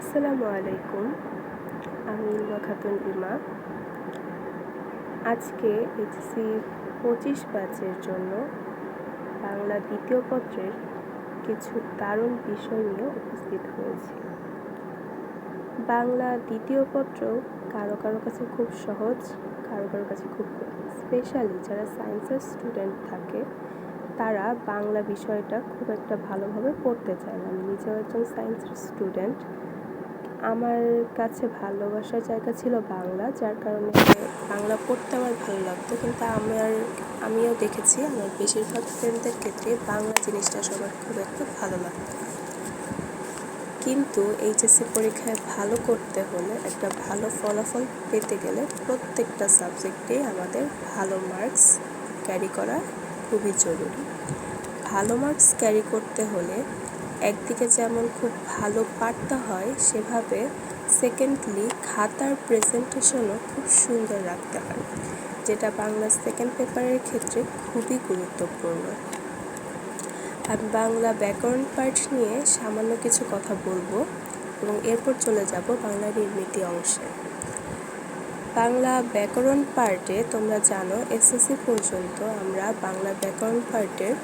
আসসালামু আলাইকুম, আমি ইলমা খাতুন ইমা। আজকে এইচএসসি পঁচিশ ব্যাচের জন্য বাংলা দ্বিতীয় পত্রের কিছু দারুণ বিষয় নিয়ে উপস্থিত হয়েছি। বাংলা দ্বিতীয় পত্র কারও কারও কাছে খুব সহজ, কারও কারও কাছে খুব স্পেশালি যারা সায়েন্সের স্টুডেন্ট থাকে, তারা বাংলা বিষয়টা খুব একটা ভালোভাবে পড়তে চায় না। আমি নিজেও একজন সায়েন্সের স্টুডেন্ট আমার কাছে ভালোবাসার জায়গা ছিল বাংলা, যার কারণে বাংলা পড়তে আমার ভালো লাগতো। কিন্তু আমার আমিও দেখেছি, আমার বেশিরভাগ ফ্রেন্ডদের ক্ষেত্রে বাংলা জিনিসটা সবার খুব একটা ভালো লাগতো কিন্তু এইচএসসি পরীক্ষায় ভালো করতে হলে একটা ভালো ফলাফল পেতে গেলে প্রত্যেকটা সাবজেক্টেই আমাদের ভালো মার্কস ক্যারি করা খুবই জরুরি। ভালো মার্কস ক্যারি করতে হলে একদিকে যেমন খুব ভালো পাঠতে হয়, সেভাবে সেকেন্ডলি খাতার প্রেজেন্টেশনও খুব সুন্দর রাখতে হয়, যেটা বাংলা সেকেন্ড পেপারের ক্ষেত্রে খুবই গুরুত্বপূর্ণ। আমি বাংলা ব্যাকরণ পার্ট নিয়ে সামান্য কিছু কথা বলব এবং এরপর চলে যাব বাংলা নির্মিতি অংশে। বাংলা ব্যাকরণ পার্টে তোমরা জানো এসএসসি পর্যন্ত আমরা বাংলা ব্যাকরণ পার্টের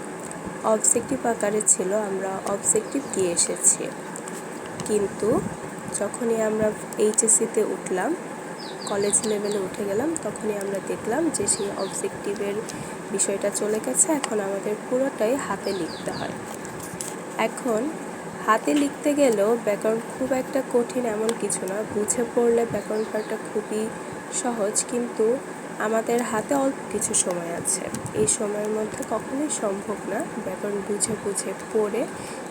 অবজেক্টিভ আকারে ছিল, আমরা অবজেক্টিভ দিয়ে এসেছি। কিন্তু যখনই আমরা এইচএসসিতে উঠলাম কলেজ লেভেলে উঠে গেলাম, তখনই আমরা দেখলাম যে সেই অবজেক্টিভের বিষয়টা চলে গেছে। এখন আমাদের পুরোটাই হাতে লিখতে হয়। এখন হাতে লিখতে গেলেও ব্যাকরণ খুব একটা কঠিন, এমন কিছু না। বুঝে পড়লে ব্যাকরণ পাঠটা খুবই সহজ, কিন্তু আমাদের হাতে অল্প কিছু সময় আছে। এই সময়ের মধ্যে কখনোই সম্ভব না ব্যাকরণ বুঝে বুঝে পড়ে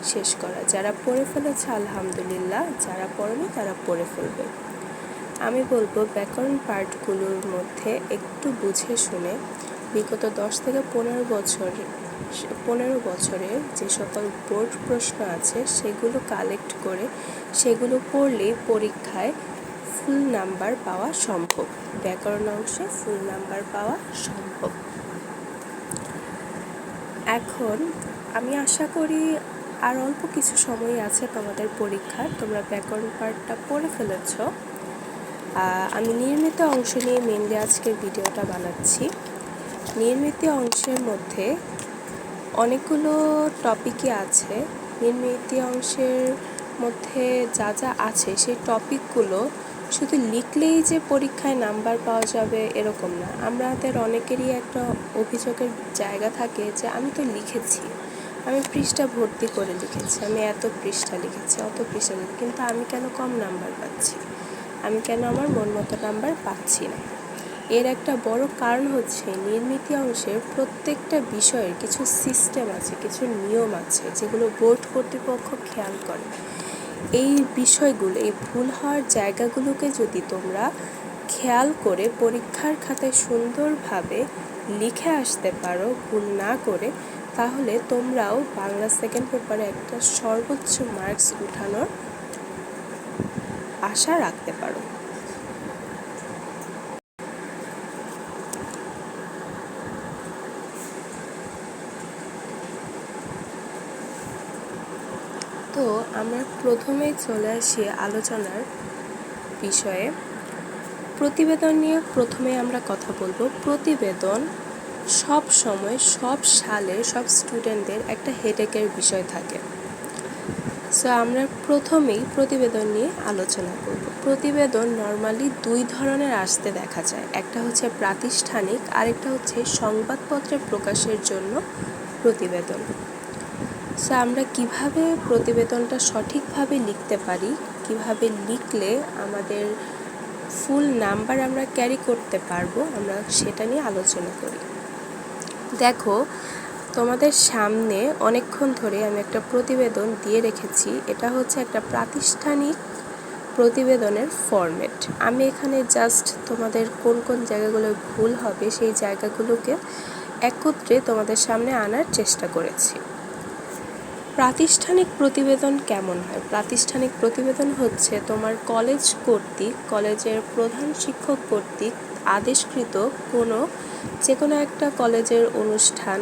শেষ করা। যারা পড়ে ফেলেছে, আলহামদুলিল্লাহ, যারা পড়েনি তারা পড়ে ফেলবে। আমি বলব ব্যাকরণ পার্টগুলোর মধ্যে একটু বুঝে শুনে বিগত দশ থেকে পনেরো বছর, পনেরো বছরের যে সকল বোর্ড প্রশ্ন আছে সেগুলো কালেক্ট করে সেগুলো পড়লেই পরীক্ষায় ফুল নাম্বার পাওয়া সম্ভব। ব্যাকরণ অংশে ফুল নাম্বার পাওয়া সম্ভব। এখন আমি আশা করি আর অল্প কিছু সময় আছে তোমাদের পরীক্ষার। তোমরা ব্যাকরণ পার্টটা পড়ে ফেলেছ। আমি নির্মিত অংশ নিয়ে মেনলি আজকের ভিডিওটা বানাচ্ছি। নির্মিত অংশের মধ্যে অনেকগুলো টপিকই আছে। নির্মিত অংশের মধ্যে যা যা আছে, সেই টপিকগুলো শুধু লিখলেই যে পরীক্ষায় নাম্বার পাওয়া যাবে এরকম না। আমাদের অনেকেরই একটা অভিযোগের জায়গা থাকে যে আমি তো লিখেছি। আমি পৃষ্ঠা ভর্তি করে লিখেছি। আমি এত পৃষ্ঠা লিখেছি, অত পৃষ্ঠা লিখেছি। কিন্তু আমি কেন কম নাম্বার পাচ্ছি? আমি কেন আমার মন মতো নাম্বার পাচ্ছি না? এর একটা বড় কারণ হচ্ছে নির্মিতি অংশের প্রত্যেকটা বিষয়ের কিছু সিস্টেম আছে, কিছু নিয়ম আছে, যেগুলো বোর্ড কর্তৃপক্ষ খেয়াল করে। এই বিষয়গুলো, এই ভুল হওয়ার জায়গাগুলোকে যদি তোমরা খেয়াল করে পরীক্ষার খাতায় সুন্দরভাবে লিখে আসতে পারো, ভুল না করে, তাহলে তোমরাও বাংলা সেকেন্ড পেপারে একটা সর্বোচ্চ মার্কস উঠানোর আশা রাখতে পারো তো আমরা প্রথমেই চলে আসি আলোচনার বিষয়ে। প্রতিবেদন নিয়ে প্রথমে আমরা কথা বলব। প্রতিবেদন সব সময়, সব সালে, সব স্টুডেন্টদের একটা হেডেকের বিষয় থাকে। সো আমরা প্রথমেই প্রতিবেদন নিয়ে আলোচনা করব। প্রতিবেদন নর্মালি দুই ধরনের আসতে দেখা যায়। একটা হচ্ছে প্রাতিষ্ঠানিক, আরেকটা হচ্ছে সংবাদপত্রে প্রকাশের জন্য প্রতিবেদন। সো আমরা কীভাবে প্রতিবেদনটা সঠিকভাবে লিখতে পারি? কীভাবে লিখলে আমাদের ফুল নাম্বার আমরা ক্যারি করতে পারব? আমরা সেটা নিয়ে আলোচনা করি। দেখো, তোমাদের সামনে অনেকক্ষণ ধরে আমি একটা প্রতিবেদন দিয়ে রেখেছি। এটা হচ্ছে একটা প্রাতিষ্ঠানিক প্রতিবেদনের ফরম্যাট আমি এখানে জাস্ট তোমাদের কোন কোন জায়গাগুলো ভুল হবে সেই জায়গাগুলোকে একত্রে তোমাদের সামনে আনার চেষ্টা করেছি। প্রাতিষ্ঠানিক প্রতিবেদন কেমন হয়? প্রাতিষ্ঠানিক প্রতিবেদন হচ্ছে তোমার কলেজ কর্তৃক, কলেজের প্রধান শিক্ষক কর্তৃক আদেশকৃত কোনো যে কোনো একটা কলেজের অনুষ্ঠান,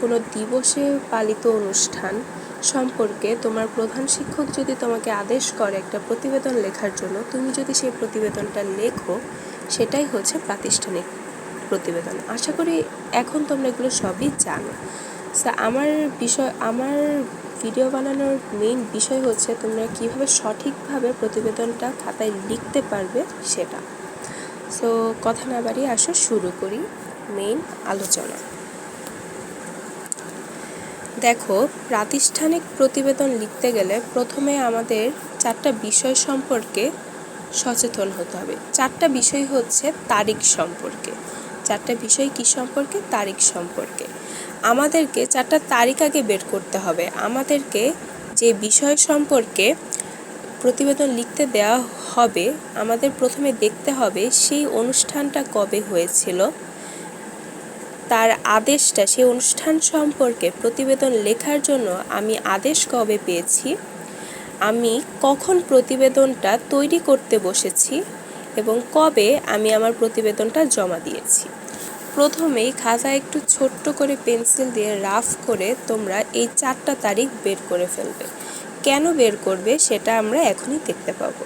কোনো দিবসে পালিত অনুষ্ঠান সম্পর্কে তোমার প্রধান শিক্ষক যদি তোমাকে আদেশ করে একটা প্রতিবেদন লেখার জন্য, তুমি যদি সেই প্রতিবেদনটা লেখো, সেটাই হচ্ছে প্রাতিষ্ঠানিক প্রতিবেদন। আশা করি এখন তোমরা এগুলো সবই জানো। সো আমার বিষয়, আমার ভিডিও বানানোর মেইন বিষয় হচ্ছে তোমরা কীভাবে সঠিকভাবে প্রতিবেদনটা খাতায় লিখতে পারবে সেটা। সো কথা না বাড়িয়ে আসো শুরু করি মেইন আলোচনা। দেখো, প্রাতিষ্ঠানিক প্রতিবেদন লিখতে গেলে প্রথমে আমাদের চারটা বিষয় সম্পর্কে সচেতন হতে হবে। চারটা বিষয় হচ্ছে তারিখ সম্পর্কে। চারটা বিষয় কি সম্পর্কে? তারিখ সম্পর্কে। আমাদেরকে চারটা তারিখ আগে বের করতে হবে। আমাদেরকে যে বিষয় সম্পর্কে প্রতিবেদন লিখতে দেওয়া হবে, আমাদের প্রথমে দেখতে হবে সেই অনুষ্ঠানটা কবে হয়েছিল। তার আদেশটা, সেই অনুষ্ঠান সম্পর্কে প্রতিবেদন লেখার জন্য আমি আদেশ কবে পেয়েছি, আমি কখন প্রতিবেদনটা তৈরি করতে বসেছি এবং কবে আমি আমার প্রতিবেদনটা জমা দিয়েছি। প্রথমেই খাতায় একটু ছোট্ট করে পেন্সিল দিয়ে রাফ করে তোমরা এই চারটা তারিখ বের করে ফেলবে। কেন বের করবে সেটা আমরা এখনই দেখতে পাবো।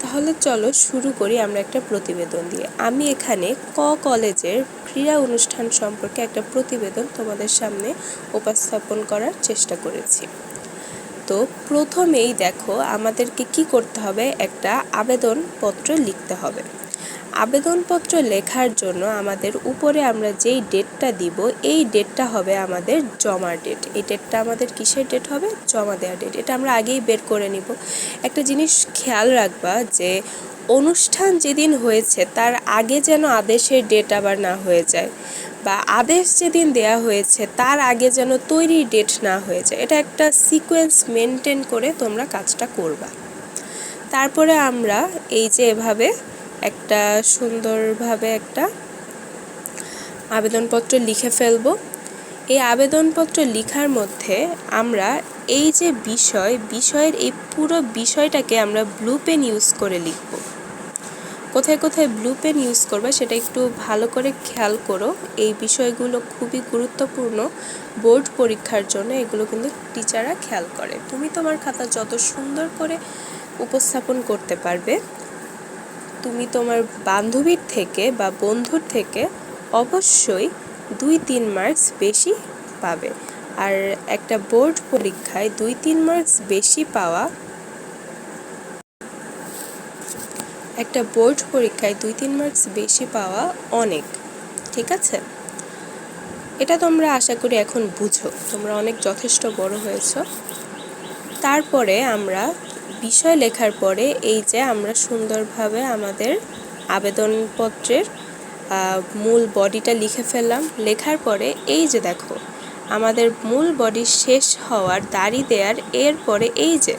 তাহলে চলো শুরু করি আমরা একটা প্রতিবেদন দিয়ে। আমি এখানে ক কলেজের ক্রীড়া অনুষ্ঠান সম্পর্কে একটা প্রতিবেদন তোমাদের সামনে উপস্থাপন করার চেষ্টা করেছি। তো প্রথমেই দেখো আমাদেরকে কি করতে হবে? একটা আবেদনপত্র লিখতে হবে। আবেদনপত্র লেখার জন্য আমাদের উপরে আমরা যেই ডেটটা দিব, এই ডেটটা হবে আমাদের জমার ডেট। এই ডেটটা আমাদের কিসের ডেট হবে? জমা দেওয়ার ডেট। এটা আমরা আগেই বের করে নিব। একটা জিনিস খেয়াল রাখবা যে অনুষ্ঠান যেদিন হয়েছে, তার আগে যেন আদেশের ডেট আবার না হয়ে যায় বা আদেশ যেদিন দেয়া হয়েছে, তার আগে যেন তৈরি ডেট না হয়ে যায়। এটা একটা সিকোয়েন্স মেনটেন করে তোমরা কাজটা করবা। তারপরে আমরা এই যে এভাবে একটা সুন্দরভাবে একটা আবেদনপত্র লিখে ফেলব। এই আবেদনপত্র লিখার মধ্যে আমরা এই যে বিষয়, বিষয়ের এই পুরো বিষয়টাকে আমরা ব্লু পেন ইউজ করে লিখব। কোথায় কোথায় ব্লু পেন ইউজ করবে সেটা একটু ভালো করে খেয়াল করো। এই বিষয়গুলো খুবই গুরুত্বপূর্ণ। বোর্ড পরীক্ষার জন্য এগুলো কিন্তু টিচাররা খেয়াল করে। তুমি তোমার খাতা যত সুন্দর করে উপস্থাপন করতে পারবে তুমি তোমার বান্ধবীর থেকে বা বন্ধুর থেকে অবশ্যই দুই তিন মার্কস বেশি পাবে। আর একটা বোর্ড পরীক্ষায় দুই তিন মার্কস বেশি পাওয়া একটা বোর্ড পরীক্ষায় দুই তিন মার্কস বেশি পাওয়া অনেক, ঠিক আছে? এটা তোমরা আশা করি এখন বুঝো। তোমরা অনেক যথেষ্ট বড় হয়েছ। তারপরে আমরা বিষয় লেখার পরে এই যে আমরা সুন্দরভাবে আমাদের আবেদনপত্রের মূল বডিটা লিখে ফেললাম। লেখার পরে এই যে দেখো, আমাদের মূল বডি শেষ হওয়ার দাড়ি দেওয়ার এরপরে এই যে,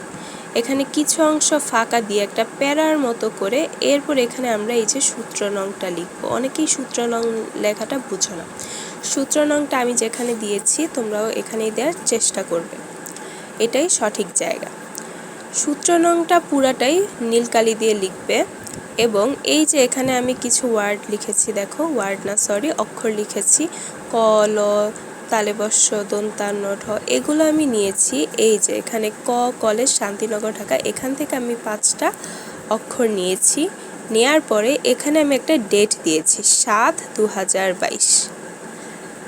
এখানে কিছু অংশ ফাঁকা দিয়ে একটা প্যারার মতো করে এরপর এখানে আমরা এই যে সূত্র নংটা লিখব। অনেকেই সূত্র নং লেখাটা বুঝো না। সূত্র নংটা আমি যেখানে দিয়েছি তোমরাও এখানেই দেওয়ার চেষ্টা করবে। এটাই সঠিক জায়গা। সূত্র নংটা পুরাটাই নীল কালি দিয়ে লিখবে এবং এই যে এখানে আমি কিছু ওয়ার্ড লিখেছি, দেখো, ওয়ার্ড না সরি অক্ষর লিখেছি, ক, ল তালেবস্য দন্তান্ন ঢ এগুলো আমি নিয়েছি। এই যে এখানে ক কলেজ শান্তিনগর, ঢাকা, এখান থেকে আমি পাঁচটা অক্ষর নিয়েছি। নেয়ার পরে এখানে আমি একটা ডেট দিয়েছি, সাত দু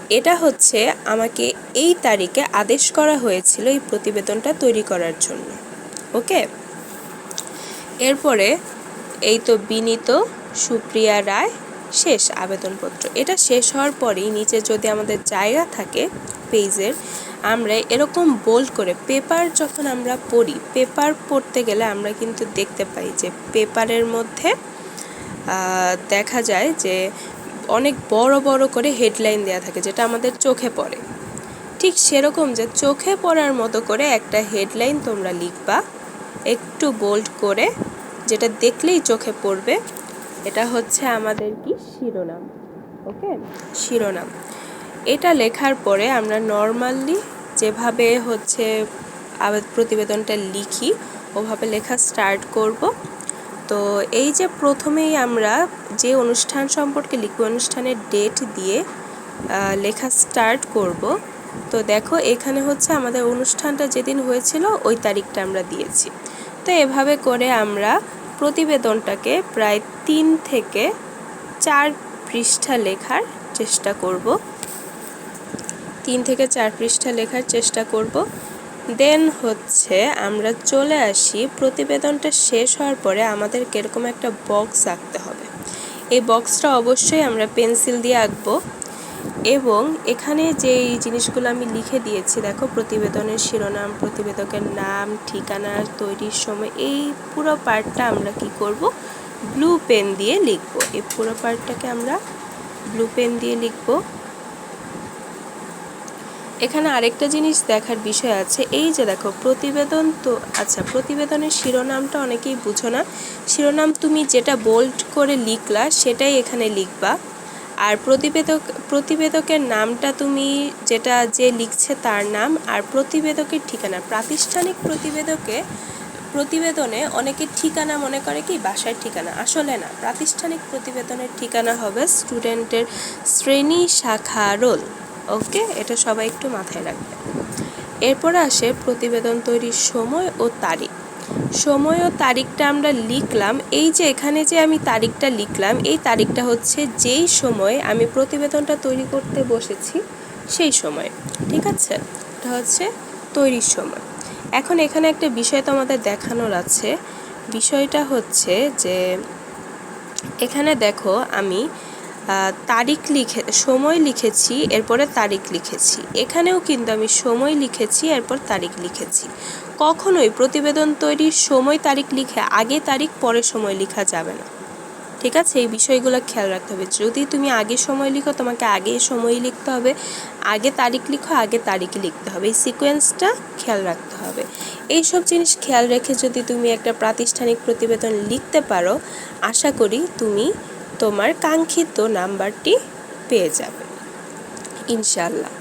এটা হচ্ছে আমাকে এই তারিখে আদেশ করা হয়েছিল এই প্রতিবেদনটা তৈরি করার জন্য। ওকে? এরপরে এই তো বিনীত, সুপ্রিয়া রায়, শেষ আবেদনপত্র। এটা শেষ হওয়ার পরেই নিচে যদি আমাদের জায়গা থাকে পেজের, আমরা এরকম বোল্ড করে পেপার যখন আমরা পড়ি পেপার পড়তে গেলে আমরা কিন্তু দেখতে পাই যে পেপারের মধ্যে দেখা যায় যে অনেক বড় বড় করে হেডলাইন দেওয়া থাকে যেটা আমাদের চোখে পড়ে। ঠিক সেরকম যে চোখে পড়ার মতো করে একটা হেডলাইন তোমরা লিখবা। একটু বোল্ড করে, যেটা দেখলেই চোখে পড়বে, এটা হচ্ছে আমাদের কি? শিরোনাম ওকে শিরোনাম। এটা লেখার পরে আমরা নর্মালি যেভাবে হচ্ছে প্রতিবেদনটা লিখি, ওভাবে লেখা স্টার্ট করব। তো এই যে প্রথমেই আমরা যে অনুষ্ঠান সম্পর্কে লিখব অনুষ্ঠানের ডেট দিয়ে লেখা স্টার্ট করব তো দেখো, এখানে হচ্ছে আমাদের অনুষ্ঠানটা যেদিন হয়েছিল, ওই তারিখটা আমরা দিয়েছি। তো এভাবে করে আমরা প্রতিবেদনটাকে প্রায় তিন থেকে চার পৃষ্ঠা লেখার চেষ্টা করব। তিন থেকে চার পৃষ্ঠা লেখার চেষ্টা করব। দেন হচ্ছে আমরা চলে আসি, প্রতিবেদনটা শেষ হওয়ার পরে আমাদের এরকম একটা বক্স আঁকতে হবে। এই বক্সটা অবশ্যই আমরা পেন্সিল দিয়ে আঁকবো। এবং এখানে যে জিনিসগুলো আমি লিখে দিয়েছি, দেখো প্রতিবেদনের শিরোনাম, প্রতিবেদকের নাম, ঠিকানা, তৈরির সময়, এই পুরো পার্টটা আমরা কি করব? ব্লু পেন দিয়ে লিখব। এই পুরো পার্টটাকে আমরা ব্লু পেন দিয়ে লিখব। এখানে আরেকটা জিনিস দেখার বিষয় আছে, এই যে দেখো প্রতিবেদন তো আচ্ছা প্রতিবেদনের শিরোনামটা অনেকেই বুঝো না। শিরোনাম তুমি যেটা বোল্ড করে লিখলা, সেটাই এখানে লিখবা। আর প্রতিবেদক, প্রতিবেদকের নামটা তুমি যেটা যে লিখছে তার নাম, আর প্রতিবেদকের ঠিকানা, প্রাতিষ্ঠানিক প্রতিবেদকে, প্রতিবেদনে অনেকে ঠিকানা মনে করে কি বাসার ঠিকানা, আসলে না, প্রাতিষ্ঠানিক প্রতিবেদনের ঠিকানা হবে স্টুডেন্টের শ্রেণি শাখা রোল, ওকে? এটা সবাই একটু মাথায় রাখবে। এরপর আসে প্রতিবেদন তৈরির সময় ও তারিখ। সময় ও তারিখটা আমরা লিখলাম। এই যে এখানে যে আমি তারিখটা লিখলাম, এই তারিখটা হচ্ছে যেই সময় আমি প্রতিবেদনটা তৈরি করতে বসেছি, সেই সময়। ঠিক আছে? এটা হচ্ছে তৈরির সময়। এখন এখানে একটা বিষয় তো আমাদের দেখানোর আছে। বিষয়টা হচ্ছে যে, এখানে দেখো আমি তারিখ লিখে, সময় লিখেছি, এরপরে তারিখ লিখেছি। এখানেও কিন্তু আমি সময় লিখেছি, এরপর তারিখ লিখেছি। কখনোই প্রতিবেদন তৈরির সময় তারিখ লিখে আগে তারিখ, পরে সময় লেখা যাবে না। ঠিক আছে? এই বিষয়গুলো খেয়াল রাখতে হবে। যদি তুমি আগে সময় লিখো, তোমাকে আগে সময় লিখতে হবে। আগে তারিখ লিখো, আগে তারিখ লিখতে হবে। এই সিকোয়েন্সটা খেয়াল রাখতে হবে। এই সব জিনিস খেয়াল রেখে যদি তুমি একটা প্রাতিষ্ঠানিক প্রতিবেদন লিখতে পারো, আশা করি তুমি তোমার কাঙ্ক্ষিত নাম্বারটি পেয়ে যাবে। ইনশাল্লাহ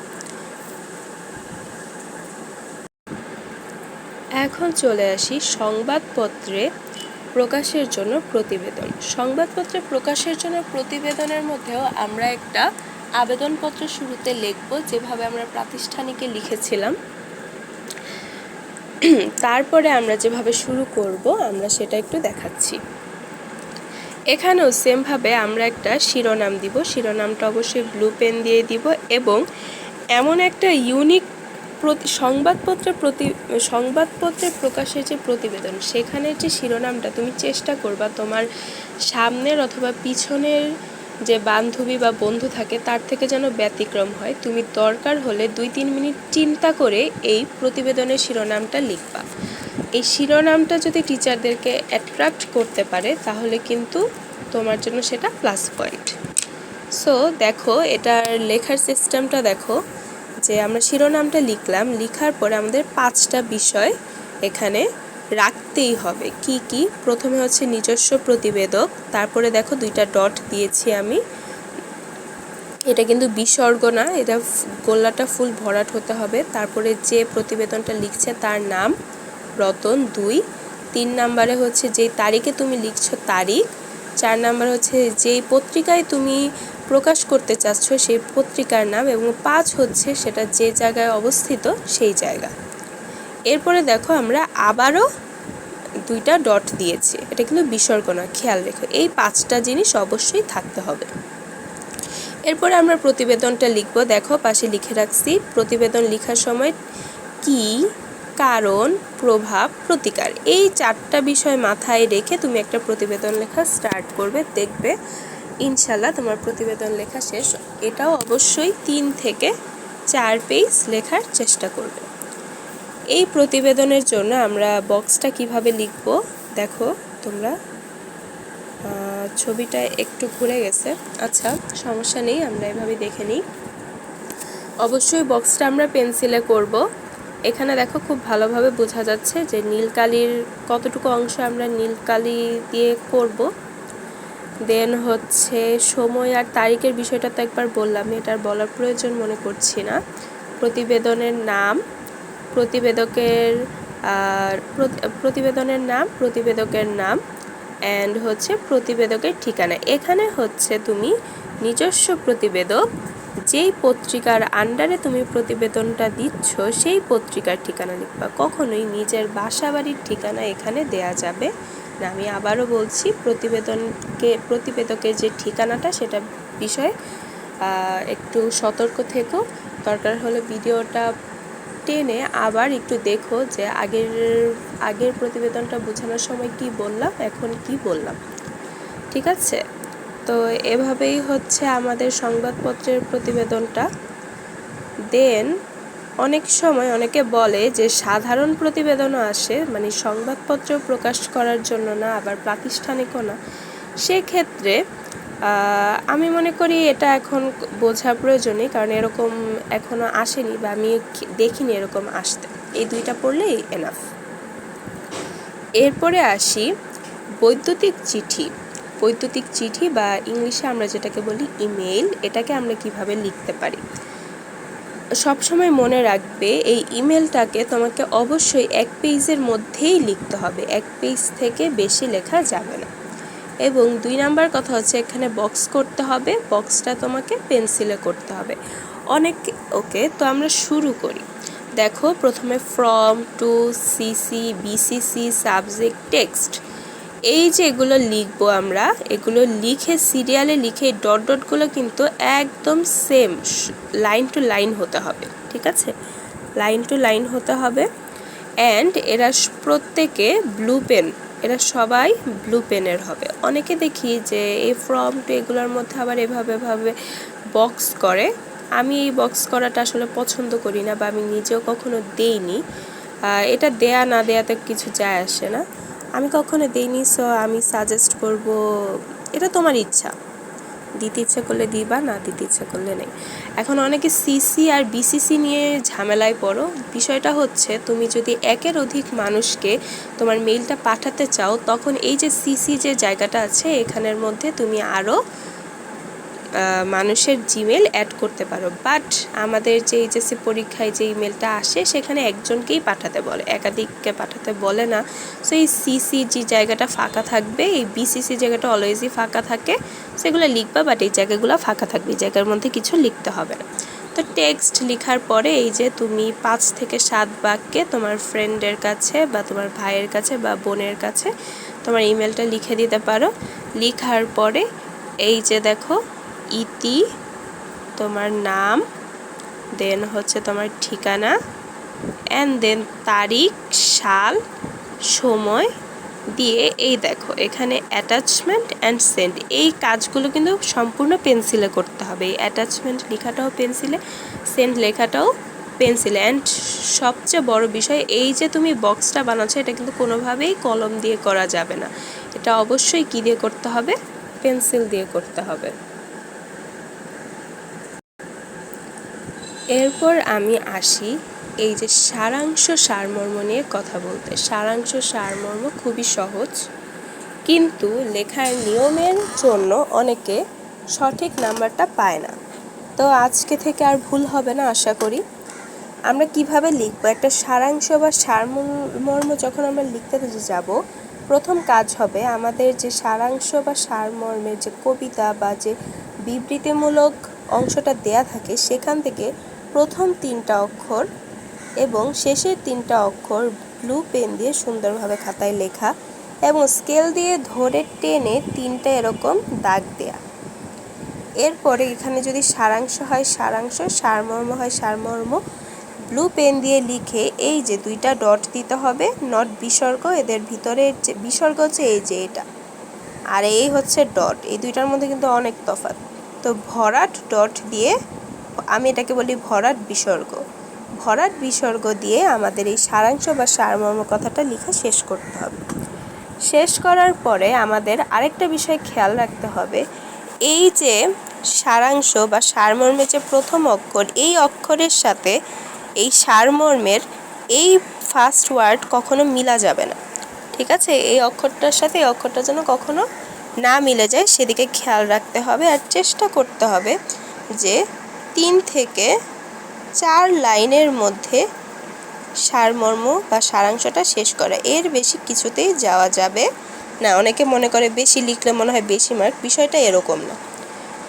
এখন চলে আসি সংবাদপত্রে প্রকাশের জন্য প্রতিবেদন। সংবাদপত্রে প্রকাশের জন্য প্রতিবেদনের মধ্যেও আমরা একটা আবেদনপত্র শুরুতে লিখব, যেভাবে আমরা প্রাতিষ্ঠানিকে লিখেছিলাম। তারপরে আমরা যেভাবে শুরু করব, আমরা সেটা একটু দেখাচ্ছি। এখানেও সেমভাবে আমরা একটা শিরোনাম দিব। শিরোনামটা অবশ্যই ব্লু পেন দিয়ে দিব এবং এমন একটা ইউনিক প্রতি সংবাদপত্রে প্রতি সংবাদপত্রে প্রকাশের যে প্রতিবেদন, সেখানের যে শিরোনামটা তুমি চেষ্টা করবা তোমার সামনের অথবা পিছনের যে বান্ধবী বা বন্ধু থাকে, তার থেকে যেন ব্যতিক্রম হয়। তুমি দরকার হলে দুই তিন মিনিট চিন্তা করে এই প্রতিবেদনের শিরোনামটা লিখবা। এই শিরোনামটা যদি টিচারদেরকে অ্যাট্রাক্ট করতে পারে, তাহলে কিন্তু তোমার জন্য সেটা প্লাস পয়েন্ট সো দেখো, এটার লেখার সিস্টেমটা দেখো, যে আমরা শিরোনামটা লিখলাম। লিখার পরে আমাদের পাঁচটা বিষয় এখানে রাখতেই হবে। কি কি? প্রথমে হচ্ছে নিজস্ব প্রতিবেদক, তারপরে দেখো দুইটা ডট দিয়েছি আমি। এটা কিন্তু বিসর্গ না, এটা গোল্লাটা ফুল ভরাট হতে হবে। তারপরে যে প্রতিবেদনটা লিখছে তার নাম, রতন দুই। তিন নাম্বারে হচ্ছে যেই তারিখে তুমি লিখছো তারিখ। চার নাম্বার হচ্ছে যেই পত্রিকায় তুমি প্রকাশ করতে চাচ্ছ সেই পত্রিকার নাম এবং পাঁচ হচ্ছে সেটা যে জায়গায় অবস্থিত সেই জায়গা। এরপরে দেখো আমরা আবারও দুইটা ডট দিয়েছি। এটা কিন্তু বিসর্গ না, খেয়াল রেখো। এই পাঁচটা জিনিস অবশ্যই থাকতে হবে। এরপরে আমরা প্রতিবেদনটা লিখব। দেখো, পাশে লিখে রাখছি, প্রতিবেদন লেখার সময় কি, কারণ, প্রভাব, প্রতিকার। এই চারটা বিষয় মাথায় রেখে তুমি একটা প্রতিবেদন লেখা স্টার্ট করবে, দেখবে ইনশাল্লাহ তোমার প্রতিবেদন লেখা শেষ। এটাও অবশ্যই তিন থেকে চার পেজ লেখার চেষ্টা করবে। এই প্রতিবেদনের জন্য আমরা বক্সটা কীভাবে লিখব? দেখো, তোমরা ছবিটা একটু ঘুরে গেছে। আচ্ছা সমস্যা নেই, আমরা এভাবে দেখে নিই। অবশ্যই বক্সটা আমরা পেন্সিলে করব। এখানে দেখো, খুব ভালোভাবে বোঝা যাচ্ছে যে নীলকালির কতটুকু অংশ আমরা নীলকালি দিয়ে করব। দেন হচ্ছে সময় আর তারিখের বিষয়টা তো একবার বললাম, এটার বলার প্রয়োজন মনে করছি না। প্রতিবেদনের নাম প্রতিবেদকের প্রতিবেদনের নাম, প্রতিবেদকের নাম অ্যান্ড হচ্ছে প্রতিবেদকের ঠিকানা। এখানে হচ্ছে তুমি নিজস্ব প্রতিবেদক, যেই পত্রিকার আন্ডারে তুমি প্রতিবেদনটা দিচ্ছ, সেই পত্রিকার ঠিকানা লিখবা। কখনোই নিজের বাসা বাড়ির ঠিকানা এখানে দেয়া যাবে না। আমি আবারও বলছি, প্রতিবেদনকে, প্রতিবেদকের যে ঠিকানাটা, সেটা বিষয়ে একটু সতর্ক থেকো। দরকার হলে ভিডিওটা টেনে আবার একটু দেখো যে আগের আগের প্রতিবেদনটা বোঝানোর সময় কি বললাম, এখন কি বললাম। ঠিক আছে? তো এভাবেই হচ্ছে আমাদের সংবাদপত্রের প্রতিবেদনটা। দেন অনেক সময় অনেকে বলে যে সাধারণ প্রতিবেদনও আসে মানে সংবাদপত্র প্রকাশ করার জন্য না, আবার প্রাতিষ্ঠানিকও না। সেক্ষেত্রে আমি মনে করি এটা এখন বোঝা প্রয়োজনই, কারণ এরকম এখনও আসেনি বা আমি দেখিনি এরকম আসতে। এই দুইটা পড়লেই এনাফ এরপরে আসি, বৈদ্যুতিক চিঠি। বৈদ্যুতিক চিঠি বা ইংলিশে আমরা যেটাকে বলি ইমেইল, এটাকে আমরা কীভাবে লিখতে পারি? সবসময় মনে রাখবে, এই ইমেলটাকে তোমাকে অবশ্যই এক পেজের মধ্যেই লিখতে হবে, এক পেজ থেকে বেশি লেখা যাবে না। এবং দুই নাম্বার কথা হচ্ছে এখানে বক্স করতে হবে বক্সটা তোমাকে পেন্সিলে করতে হবে। অনেক ওকে তো আমরা শুরু করি। দেখো, প্রথমে from to CC BCC subject text এই যে এগুলো লিখব আমরা, এগুলো লিখে সিরিয়ালে লিখে ডট ডটগুলো কিন্তু একদম সেম লাইন টু লাইন হতে হবে, ঠিক আছে? লাইন টু লাইন হতে হবে। অ্যান্ড এরা প্রত্যেকে ব্লু পেন এরা সবাই ব্লু পেনের হবে। অনেকে দেখি যে এই ফর্ম টু এগুলোর মধ্যে আবার এভাবে ভাবে বক্স করে। আমি এই বক্স করাটা আসলে পছন্দ করি না বা আমি নিজেও কখনো দেইনি। এটা দেয়া না দেয়াতে কিছু যায় আসে না। আমি কখনো দেইনি সো আমি সাজেস্ট করব, এটা তোমার ইচ্ছা। দিতে ইচ্ছে করলে দিবা না দিতে ইচ্ছে করলে নেই। এখন অনেকে সিসি আর বিসিসি নিয়ে ঝামেলায় পড়ো। বিষয়টা হচ্ছে তুমি যদি একের অধিক মানুষকে তোমার মেইলটা পাঠাতে চাও, তখন এই যে সিসি যে জায়গাটা আছে, এখানের মধ্যে তুমি আরও মানুষের জিমেল অ্যাড করতে পারো। বাট আমাদের যে এইচএসসি পরীক্ষায় যে ইমেলটা আসে, সেখানে একজনকেই পাঠাতে বলে, একাধিককে পাঠাতে বলে না। সো এই সিসি যে জায়গাটা ফাঁকা থাকবে, এই বিসিসি জায়গাটা অলওয়েজই ফাঁকা থাকে। সেগুলো লিখবা বাট এই জায়গাগুলো ফাঁকা থাকবে, এই জায়গার মধ্যে কিছু লিখতে হবে না। তো টেক্সট লেখার পরে এই যে তুমি পাঁচ থেকে সাত বাক্যে তোমার ফ্রেন্ডের কাছে বা তোমার ভাইয়ের কাছে বা বোনের কাছে তোমার ইমেলটা লিখে দিতে পারো। লিখার পরে এই যে দেখো ইতি, তোমার নাম দেন হচ্ছে তোমার ঠিকানা অ্যান্ড দেন তারিখ, সাল, সময়, দিয়ে এই দেখো, এখানে অ্যাটাচমেন্ট অ্যান্ড সেন্ড এই কাজগুলো কিন্তু সম্পূর্ণ পেন্সিলে করতে হবে, এই অ্যাটাচমেন্ট লেখাটাও পেন্সিলে সেন্ড লেখাটাও পেন্সিলে অ্যান্ড সবচেয়ে বড় বিষয়, এই যে তুমি বক্সটা বানাচ্ছো, এটা কিন্তু কোনোভাবেই কলম দিয়ে করা যাবে না, এটা অবশ্যই কী দিয়ে করতে হবে? পেন্সিল দিয়ে করতে হবে। এরপর আমি আসি এই যে সারাংশ সারমর্ম নিয়ে কথা বলতে। সারাংশ সারমর্ম খুবই সহজ, কিন্তু লেখার নিয়মের জন্য অনেকে সঠিক নাম্বারটা পায় না। তো আজকে থেকে আর ভুল হবে না আশা করি। আমরা কীভাবে লিখব? একটা সারাংশ বা সারমর্ম যখন আমরা লিখতে যাব, প্রথম কাজ হবে আমাদের যে সারাংশ বা সারমর্মের যে কবিতা বা যে বিবৃতিমূলক অংশটা দেয়া থাকে, সেখান থেকে প্রথম তিনটা অক্ষর এবং শেষের তিনটা অক্ষর ব্লু পেন দিয়ে সুন্দরভাবে খাতায় লেখা এবং স্কেল দিয়ে ধরে টেনে তিনটা এরকম দাগ দেয়া। এরপরে এখানে যদি সারাংশ হয়, সারাংশ, সারমর্ম হয়, সারমর্ম ব্লু পেন দিয়ে লিখে এই যে দুইটা ডট দিতে হবে নট বিসর্গ, এদের ভিতরের যে, বিসর্গ হচ্ছে এই যে এটা। আর এই হচ্ছে ডট এই দুইটার মধ্যে কিন্তু অনেক তফাৎ। তো ভরাট ডট দিয়ে আমি এটাকে বলি ভরাট বিসর্গ। ভরাট বিসর্গ দিয়ে আমাদের এই সারাংশ বা সারমর্ম কথাটা লিখে শেষ করতে হবে। শেষ করার পরে আমাদের আরেকটা বিষয় খেয়াল রাখতে হবে। এই যে সারাংশ বা সারমর্মের যে প্রথম অক্ষর, এই অক্ষরের সাথে এই সারমর্মের এই ফার্স্ট ওয়ার্ড কখনো মিলা যাবে না। ঠিক আছে? এই অক্ষরটার সাথে এই অক্ষরটা যেন কখনো না মিলে যায়, সেদিকে খেয়াল রাখতে হবে আর চেষ্টা করতে হবে যে তিন থেকে চার লাইনের মধ্যে সারমর্ম বা সারাংশটা শেষ করা। এর বেশি কিছুতেই যাওয়া যাবে না। অনেকে মনে করে বেশি লিখলে মনে হয় বেশি মার্ক। বিষয়টা এরকম না।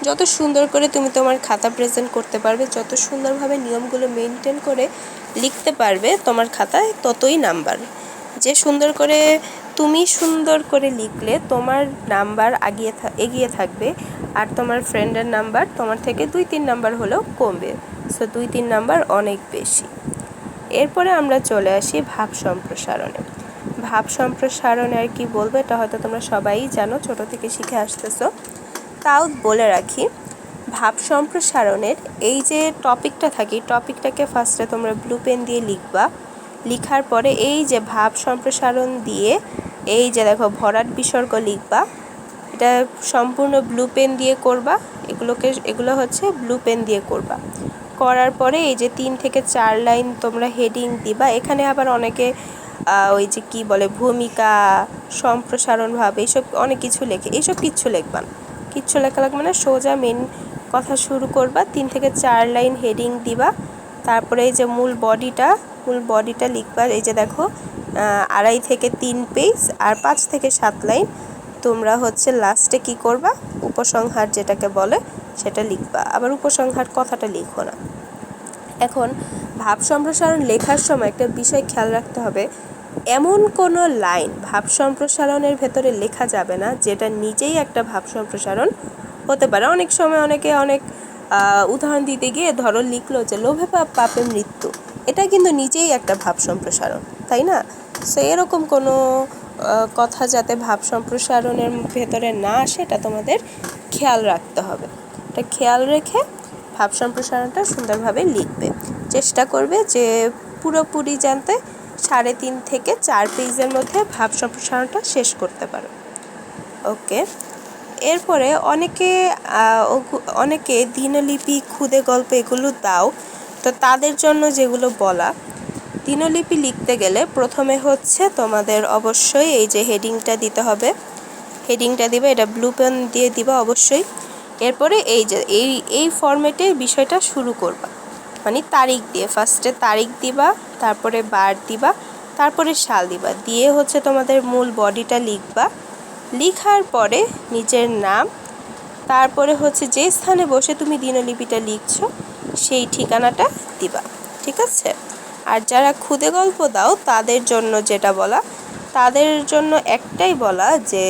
যত সুন্দর করে তুমি তোমার খাতা প্রেজেন্ট করতে পারবে, যত সুন্দরভাবে নিয়মগুলো মেনটেন করে লিখতে পারবে তোমার খাতায়, ততই নাম্বার যে সুন্দর করে তুমি সুন্দর করে লিখলে তোমার নাম্বার আগিয়ে এগিয়ে থাকবে আর তোমার ফ্রেন্ডের নাম্বার তোমার থেকে দুই তিন নাম্বার হলেও কমবে। সো দুই তিন নাম্বার অনেক বেশি। এরপরে আমরা চলে আসি ভাব সম্প্রসারণে। ভাব সম্প্রসারণে আর কি বলব, এটা হয়তো তোমরা সবাই জানো, ছোট থেকে শিখে আসতেছো। তাও বলে রাখি, ভাব সম্প্রসারণের এই যে টপিকটা থাকে টপিকটাকে ফার্স্টে তোমরা ব্লু পেন দিয়ে লিখবা। লিখার পরে এই যে ভাব সম্প্রসারণ দিয়ে এই যে দেখো, ভরাট বিসর্গ লিখবা। এটা সম্পূর্ণ ব্লু পেন দিয়ে করবা। এগুলোকে, এগুলো হচ্ছে ব্লু পেন দিয়ে করবা। করার পরে এই যে তিন থেকে চার লাইন তোমরা হেডিং দিবা। এখানে আবার অনেকে ওই যে কি বলে, ভূমিকা, সম্প্রসারণ ভাব, এইসব অনেক কিছু লেখে। এইসব কিচ্ছু লিখবা কিচ্ছু লেখা লাগবে না। সোজা মেন কথা শুরু করবা। তিন থেকে চার লাইন হেডিং দিবা। তারপরে এই যে মূল বডিটা মূল বডিটা লিখবা এই যে দেখো আড়াই থেকে তিন পেজ আর পাঁচ থেকে সাত লাইন। তোমরা হচ্ছে লাস্টে কি করবা? উপসংহার যেটাকে বলে, সেটা লিখবা। আবার উপসংহার কথাটা লিখো না। এখন, ভাব সম্প্রসারণ লেখার সময় একটা বিষয় খেয়াল রাখতে হবে। এমন কোনো লাইন ভাব সম্প্রসারণের ভেতরে লেখা যাবে না, যেটা নিজেই একটা ভাব সম্প্রসারণ হতে পারে। অনেক সময় অনেকে অনেক উদাহরণ দিতে গিয়ে ধরো লিখলো যে, লোভে পাপ, পাপে মৃত্যু। এটা কিন্তু নিজেই একটা ভাব সম্প্রসারণ, তাই না? সো এরকম কোনো কথা যাতে ভাব সম্প্রসারণের ভেতরে না আসে, এটা তোমাদের খেয়াল রাখতে হবে। এটা খেয়াল রেখে ভাব সম্প্রসারণটা সুন্দরভাবে লিখবে। চেষ্টা করবে যে পুরোপুরি জানতে সাড়ে তিন থেকে চার পেজের মধ্যে ভাব সম্প্রসারণটা শেষ করতে পারো। ওকে? এরপরে অনেকে অনেকে দিনলিপি, খুদে গল্প এগুলো দাও। তো তাদের জন্য যেগুলো বলা দিনলিপি লিখতে গেলে প্রথমে হচ্ছে তোমাদের অবশ্যই এই যে হেডিংটা দিতে হবে। হেডিংটা দিবে, এটা ব্লু পেন দিয়ে দিবা অবশ্যই। এরপরে এই যে, এই এই ফরম্যাটে বিষয়টা শুরু করবা। মানে তারিখ দিয়ে ফার্স্টে তারিখ দিবা, তারপরে বার দিবা, তারপরে সাল দিবা। দিয়ে হচ্ছে তোমাদের মূল বডিটা লিখবা। লিখার পরে নিজের নাম, তারপরে হচ্ছে যে স্থানে বসে তুমি দিনলিপিটা লিখছো সেই ঠিকানাটা দিবা, ঠিক আছে? আর যারা খুদে গল্প দাও, তাদের জন্য যেটা বলা, তাদের জন্য একটাই বলা যে,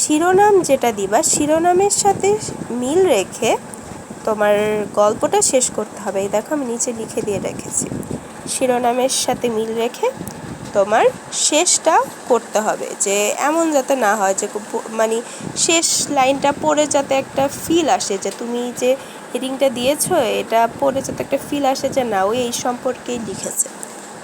শিরোনাম যেটা দিবা, শিরোনামের সাথে মিল রেখে তোমার গল্পটা শেষ করতে হবে। এই দেখো আমি নিচে লিখে দিয়ে রেখেছি। শিরোনামের সাথে মিল রেখে তোমার শেষটা করতে হবে, যে এমন যাতে না হয়, যে মানে শেষ লাইনটা পড়ে যাতে একটা ফিল আসে, যে তুমি যে হেডিংটা দিয়েছ, এটা পড়ে যাতে একটা ফিল আসে যে না ওই এই সম্পর্কেই লিখেছে।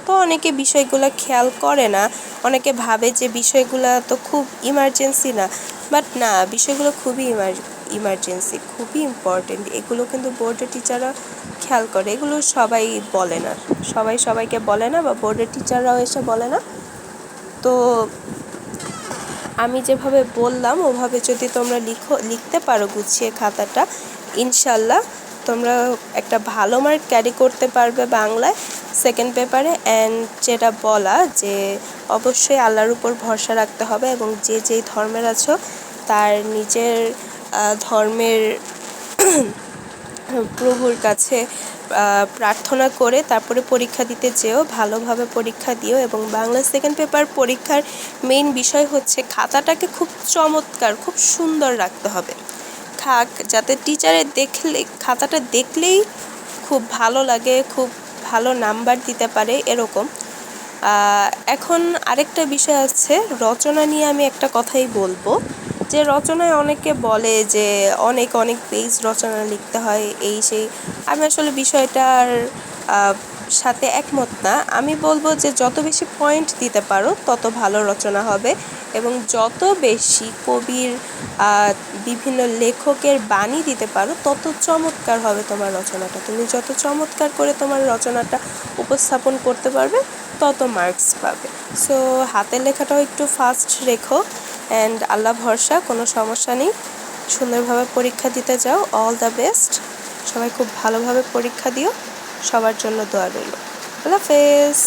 তো অনেকে বিষয়গুলো খেয়াল করে না, অনেকে ভাবে যে বিষয়গুলো তো খুব ইমার্জেন্সি না বাট না, বিষয়গুলো খুবই ইমার ইমার্জেন্সি খুবই ইম্পর্টেন্ট এগুলো কিন্তু বোর্ডের টিচাররা খেয়াল করে, এগুলো সবাই বলে না, সবাই সবাইকে বলে না বা বোর্ডের টিচাররাও এসে বলে না। তো আমি যেভাবে বললাম, ওভাবে যদি তোমরা লিখো, লিখতে পারো, গুছিয়ে খাতাটা ইনশাল্লাহ তোমরা একটা ভালো মার্ক ক্যারি করতে পারবে বাংলায় সেকেন্ড পেপারে অ্যান্ড যেটা বলা যে অবশ্যই আল্লাহর উপর ভরসা রাখতে হবে এবং যে যেই ধর্মের আছো তার নিজের ধর্মের প্রভুর কাছে প্রার্থনা করে তারপরে পরীক্ষা দিতে যেও, ভালোভাবে পরীক্ষা দিও এবং বাংলা সেকেন্ড পেপার পরীক্ষার মেইন বিষয় হচ্ছে খাতাটাকে খুব চমৎকার, খুব সুন্দর রাখতে হবে। খাক যাতে টিচারে দেখলে, খাতাটা দেখলেই খুব ভালো লাগে, খুব ভালো নাম্বার দিতে পারে, এরকম। এখন আরেকটা বিষয় আছে, রচনা নিয়ে আমি একটা কথাই বলব। যে রচনায় অনেকে বলে যে অনেক অনেক পেজ রচনা লিখতে হয়, এই সেই। আমি আসলে বিষয়টার সাথে একমত না। আমি বলব যে যত বেশি পয়েন্ট দিতে পারো, তত ভালো রচনা হবে এবং যত বেশি কবির বিভিন্ন লেখকের বাণী দিতে পারো, তত চমৎকার হবে তোমার রচনাটা। তুমি যত চমৎকার করে তোমার রচনাটা উপস্থাপন করতে পারবে, তত মার্কস পাবে। সো হাতের লেখাটাও একটু ফাস্ট রেখো অ্যান্ড আল্লাহ ভরসা, কোনো সমস্যা নেই। সুন্দরভাবে পরীক্ষা দিতে যাও। অল দ্য বেস্ট সবাই খুব ভালোভাবে পরীক্ষা দিও। সবার জন্য দোয়া রইল। আল্লাহ হাফেজ।